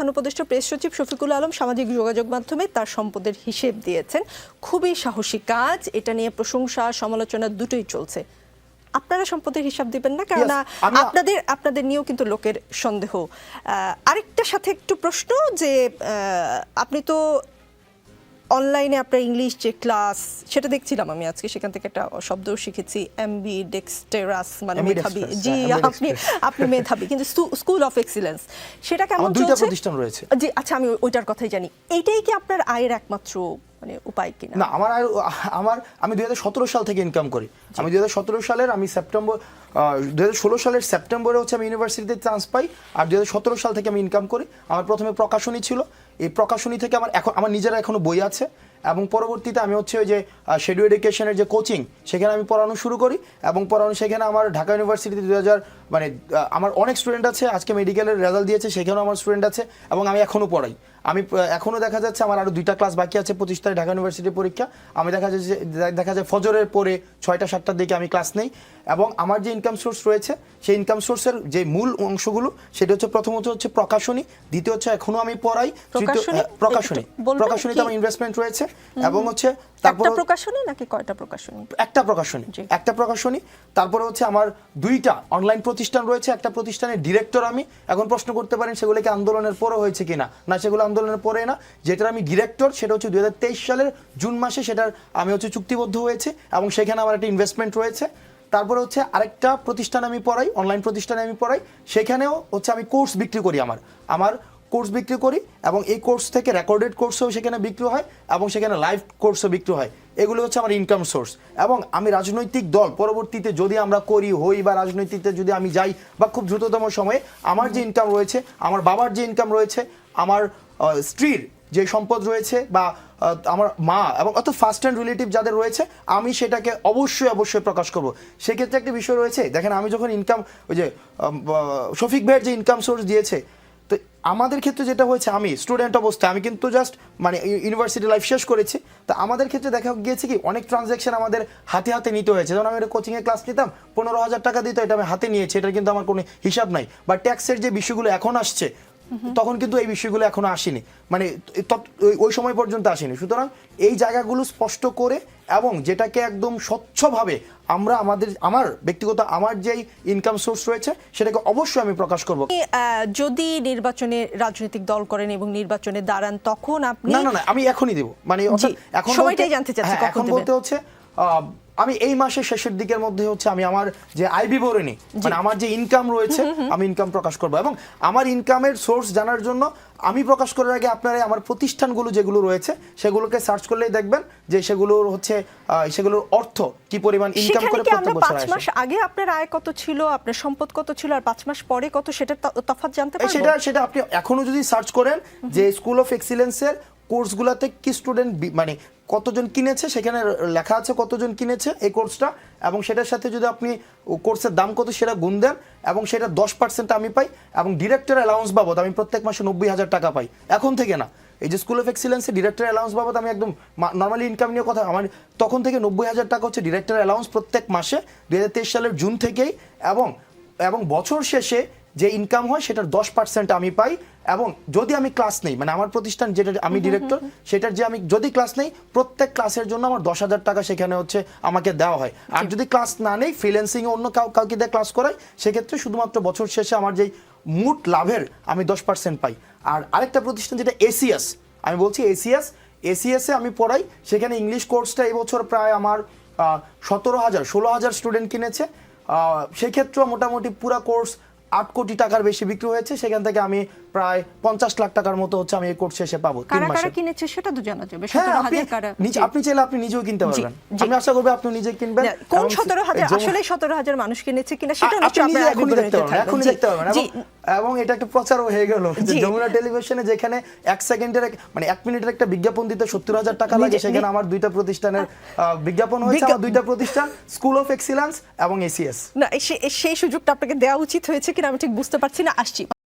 প্রধান উপদেষ্টা প্রেস সচিব শফিকুল আলম সামাজিক যোগাযোগ মাধ্যমে তার সম্পদের হিসেব দিয়েছেন। খুবই সাহসী কাজ এটা নিয়ে প্রশংসা সমালোচনা দুটোই চলছে। আপনারা সম্পদের হিসাব দিবেন না কেননা আপনাদের আপনাদের নিয়েও কিন্তু লোকের সন্দেহ। আহ, আরেকটা সাথে একটু প্রশ্ন যে আহ, আপনি তো অনলাইনে আপনার ইংলিশ যে ক্লাস সেটা দেখছিলাম আমি আজকে। সেখান থেকে একটা শব্দ শিখেছি এমবি ডেক্সটেরাস মানে মেধাবী। জি হ্যাঁ, আপনি আপনি মেধাবী কিন্তু স্কুল অফ এক্সিলেন্স সেটা কেমন আমার দুইটা চলছে? প্রতিষ্ঠান রয়েছে। জি আচ্ছা আমি ওইটার কথাই জানি। এইটাই কি আপনার আয়ের একমাত্র মানে উপায় কিনা? না আমার আর আমার আমি দুই সাল থেকে ইনকাম করি। আমি দুই সালের আমি সেপ্টেম্বর দু হাজার ষোলো সালের সেপ্টেম্বরে হচ্ছে আমি ইউনিভার্সিটিতে চান্স পাই আর দু হাজার সতেরো সাল থেকে আমি ইনকাম করি। আমার প্রথমে প্রকাশনী ছিল এই প্রকাশনী থেকে আমার এখন আমার নিজেরা এখনও বই আছে। এবং পরবর্তীতে আমি হচ্ছে ওই যে শেডিউ এডুকেশনের যে কোচিং সেখানে আমি পড়ানো শুরু করি এবং পড়ানো সেখানে আমার ঢাকা ইউনিভার্সিটিতে দু হাজার মানে আমার অনেক স্টুডেন্ট আছে আজকে মেডিকেলের রেজাল্ট দিয়েছে সেখানেও আমার স্টুডেন্ট আছে এবং আমি এখনও পড়াই। আমি আহ, এখনও দেখা যাচ্ছে আমার আরও দুইটা ক্লাস বাকি আছে পঁচিশ তারিখ ঢাকা ইউনিভার্সিটির পরীক্ষা। আমি দেখা যাচ্ছে যে- দেখা যায় ফজরের পরে ছয়টা সাতটার দিকে আমি ক্লাস নেই এবং আমার যে ইনকাম সোর্স রয়েছে সেই ইনকাম সোর্সের যে মূল অংশগুলো সেটা হচ্ছে প্রথমত হচ্ছে প্রকাশনী দ্বিতীয় হচ্ছে এখনও আমি পড়াই প্রকাশনী? প্রকাশনীতে আমার ইনভেস্টমেন্ট রয়েছে। এবং হচ্ছে তারপর প্রকাশনী নাকি কয়টা প্রকাশনী? একটা প্রকাশনী। একটা প্রকাশনী তারপরে হচ্ছে আমার দুইটা অনলাইন প্রতিষ্ঠান রয়েছে একটা প্রতিষ্ঠানের ডিরেক্টর আমি এখন প্রশ্ন করতে পারেন সেগুলো কি আন্দোলনের পরে হয়েছে কিনা। না সেগুলো আন্দোলনের পরে না যেটার আমি ডিরেক্টর সেটা হচ্ছে দুই হাজার তেইশ সালের জুন মাসে সেটার আমি হচ্ছে চুক্তিবদ্ধ হয়েছে এবং সেখানে আমার একটা ইনভেস্টমেন্ট রয়েছে। তারপরে হচ্ছে আরেকটা প্রতিষ্ঠান আমি পড়াই অনলাইন প্রতিষ্ঠানে আমি পড়াই সেখানেও হচ্ছে আমি কোর্স বিক্রি করি আমার। আমার কোর্স বিক্রি করি এবং এই কোর্স থেকে রেকর্ডেড কোর্সও সেখানে বিক্রি হয় এবং সেখানে লাইভ কোর্সও বিক্রি হয়। এগুলো হচ্ছে আমার ইনকাম সোর্স এবং আমি রাজনৈতিক দল, পরবর্তীতে যদি আমরা করি, হই বা রাজনৈতিকতে যদি আমি যাই বা খুব দ্রুততম সময়ে আমার যে ইনকাম রয়েছে, আমার বাবার যে ইনকাম রয়েছে, আমার স্ত্রীর যে সম্পদ রয়েছে বা আমার মা এবং অত ফার্স্ট হ্যান্ড রিলেটিভ যাদের রয়েছে, আমি সেটাকে অবশ্যই অবশ্যই প্রকাশ করব। সেক্ষেত্রে একটা বিষয় রয়েছে, দেখেন আমি যখন ইনকাম ওই যে শফিক ভাইয়ের যে ইনকাম সোর্স দিয়েছে তো আমাদের ক্ষেত্রে যেটা হয়েছে, আমি স্টুডেন্ট অবস্থায়, আমি কিন্তু জাস্ট মানে ইউনিভার্সিটি লাইফ শেষ করেছি। তো আমাদের ক্ষেত্রে দেখা গিয়েছে কি, অনেক ট্রানজ্যাকশন আমাদের হাতে হাতে নিতে হয়েছে। যেমন আমি একটা কোচিংয়ে ক্লাস নিতাম, পনেরো হাজার টাকা দিত, এটা আমি হাতে নিয়েছি এটা কিন্তু আমার কোনো হিসাব নাই। বা ট্যাক্সের যে বিষয়গুলো এখন আসছে তখন কিন্তু এই বিষয়গুলো এখনও আসেনি। মানে ওই- সময় পর্যন্ত আসেনি। সুতরাং এই জায়গাগুলো স্পষ্ট করে এবং যেটাকে একদম স্বচ্ছভাবে আমরা আমাদের আমার ব্যক্তিগত আমার যেই ইনকাম সোর্স রয়েছে সেটাকে অবশ্যই আমি প্রকাশ করব। যদি নির্বাচনে রাজনৈতিক দল করেন এবং নির্বাচনে দাঁড়ান তখন আপনি না না না আমি এখনই দেব। মানে এখন সময়টাই জানতে চাচ্ছি, হ্যাঁ, কখন এখন বলতে হচ্ছে আমি এই মাসের শেষের দিকের মধ্যে হচ্ছে আমি আমার যে আয় বিবরণী মানে আমার যে ইনকাম রয়েছে আমি ইনকাম প্রকাশ করব। এবং আমার ইনকামের সোর্স জানার জন্য আমি প্রকাশ করার আগে আপনারা আমার প্রতিষ্ঠানগুলো যেগুলো রয়েছে সেগুলোকে সার্চ করলেই দেখবেন যে সেগুলোর হচ্ছে সেগুলোর অর্থ কি পরিমাণ ইনকাম করে প্রত্যেক বছর পাঁচ আসে। মাস আগে আপনার আয় কত ছিল আপনার সম্পদ কত ছিল আর পাঁচ মাস পরে কত সেটা তফাৎ জানতে এই পারব? সেটা সেটা আপনি এখনও যদি সার্চ করেন যে স্কুল অফ এক্সিলেন্সের কোর্সগুলোতে কি স্টুডেন্ট মানে কতজন কিনেছে, সেখানে লেখা আছে কতজন কিনেছে এই কোর্সটা এবং সেটার সাথে যদি আপনি কোর্সের দাম কত সেটা গুণ দেন, এবং সেটা দশ পার্সেন্ট আমি পাই, এবং ডিরেক্টর অ্যালাউন্স বাবদ আমি প্রত্যেক মাসে নব্বই হাজার টাকা পাই। এখন থেকে না, এই যে স্কুল অফ এক্সিলেন্সে ডিরেক্টর অ্যালাউন্স বাবদ আমি একদম নর্মালি ইনকাম নিয়ে কথা, আমার তখন থেকে নব্বই হাজার টাকা হচ্ছে ডিরেক্টর অ্যালাউন্স প্রত্যেক মাসে দু হাজার তেইশ সালের জুন থেকেই, এবং এবং বছর শেষে যে ইনকাম হয় সেটার দশ পার্সেন্ট আমি পাই এবং যদি আমি ক্লাস নেই মানে আমার প্রতিষ্ঠান যেটা আমি ডিরেক্টর সেটার যে আমি যদি ক্লাস নেই প্রত্যেক ক্লাসের জন্য আমার দশ হাজার টাকা সেখানে হচ্ছে আমাকে দেওয়া হয়। আর যদি ক্লাস না নেই ফ্রিল্যান্সিং অন্য কাউ কাউকে দিয়ে ক্লাস করাই সেক্ষেত্রে শুধুমাত্র বছর শেষে আমার যেই মুট লাভের আমি দশ পার্সেন্ট পাই। আর আরেকটা প্রতিষ্ঠান যেটা এসিএস আমি বলছি এসিএস এসিএসে আমি পড়াই সেখানে ইংলিশ কোর্সটা এবছর প্রায় আমার সতেরো হাজার ষোলো হাজার স্টুডেন্ট কিনেছে। সেক্ষেত্রেও মোটামুটি পুরা কোর্স আট কোটি টাকার বেশি বিক্রি হয়েছে সেখান থেকে আমি প্রায় পঞ্চাশ লাখ টাকার মতো হচ্ছে আমি এই কোর্স শেষে পাবো তিন মাসে। কিনেছে সেটা তো জানা যাবে হ্যাঁ আপনি চাইলে আপনি নিজেও কিনতে পারবেন। আমি আশা করব আপনি নিজে কিনবেন। কোন সতেরো হাজার আসলে সতেরো হাজার মানুষ কিনেছে কিনা সেটা আপনি এখনই দেখতে পারবেন। এখনই দেখতে পারবেন এবং- এটা একটা প্রচারও হয়ে গেল। যে যমুনা টেলিভিশনে যেখানে এক সেকেন্ডের মানে এক মিনিটের একটা বিজ্ঞাপন দিতে সত্তর হাজার টাকা লাগে সেখানে আমার দুইটা প্রতিষ্ঠানের বিজ্ঞাপন হয়েছে আমার দুইটা প্রতিষ্ঠান স্কুল অফ এক্সিলেন্স এবং এসিএস না সেই সুযোগটা আপনাকে দেওয়া উচিত হয়েছে কিনা আমি ঠিক বুঝতে পারছি না আসছি।